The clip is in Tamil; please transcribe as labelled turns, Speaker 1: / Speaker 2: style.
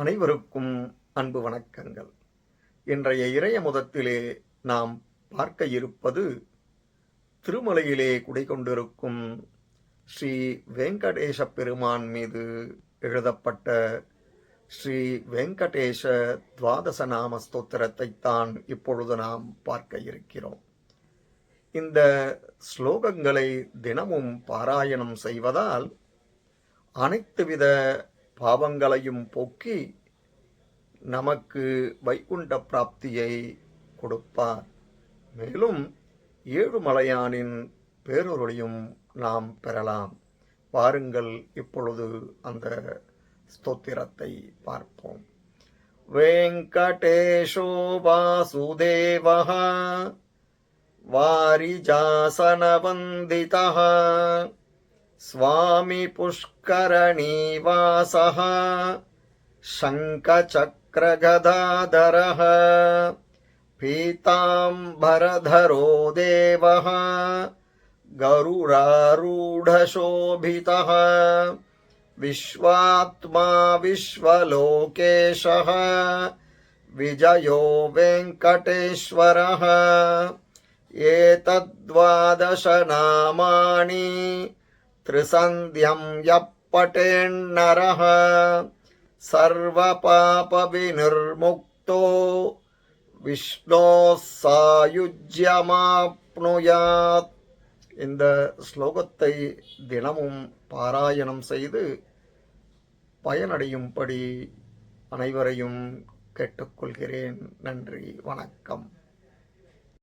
Speaker 1: அனைவருக்கும் அன்பு வணக்கங்கள். இன்றைய இறைய முதத்திலே நாம் பார்க்க இருப்பது திருமலையிலே குடிகொண்டிருக்கும் ஸ்ரீ வெங்கடேச பெருமான் மீது எழுதப்பட்ட ஸ்ரீ வெங்கடேச துவாதச நாம ஸ்தோத்திரத்தை தான் இப்பொழுது நாம் பார்க்க இருக்கிறோம். இந்த ஸ்லோகங்களை தினமும் பாராயணம் செய்வதால் அனைத்து வித பாவங்களையும் போக்கி நமக்கு வைகுண்ட பிராப்தியை கொடுப்பார் மேலும் ஏழுமலையானின் பேரொருளையும் நாம் பெறலாம் வாருங்கள் இப்பொழுது அந்த ஸ்தோத்திரத்தை பார்ப்போம் வெங்கடேஷோ வாசுதேவः वारिजासनवन्दितः स्वामी पुष्करणीवासः शङ्खचक्रगदाधरः। पीताम्बरधरो देवः। गरुडारूढशोभितः। विश्वात्मा विश्वलोकेशः। विजयो वेङ्कटेश्वरः। एतद्वादशनामानि त्रिसन्ध्यं यः पठेन्नरः सर्वपापविनिर्मुक्तो விஷ்ணோஸ் சாயுஜ்யமாப்னுயாத். இந்த ஸ்லோகத்தை தினமும் பாராயணம் செய்து பயனடையும்படி அனைவரையும் கேட்டுக்கொள்கிறேன். நன்றி வணக்கம்.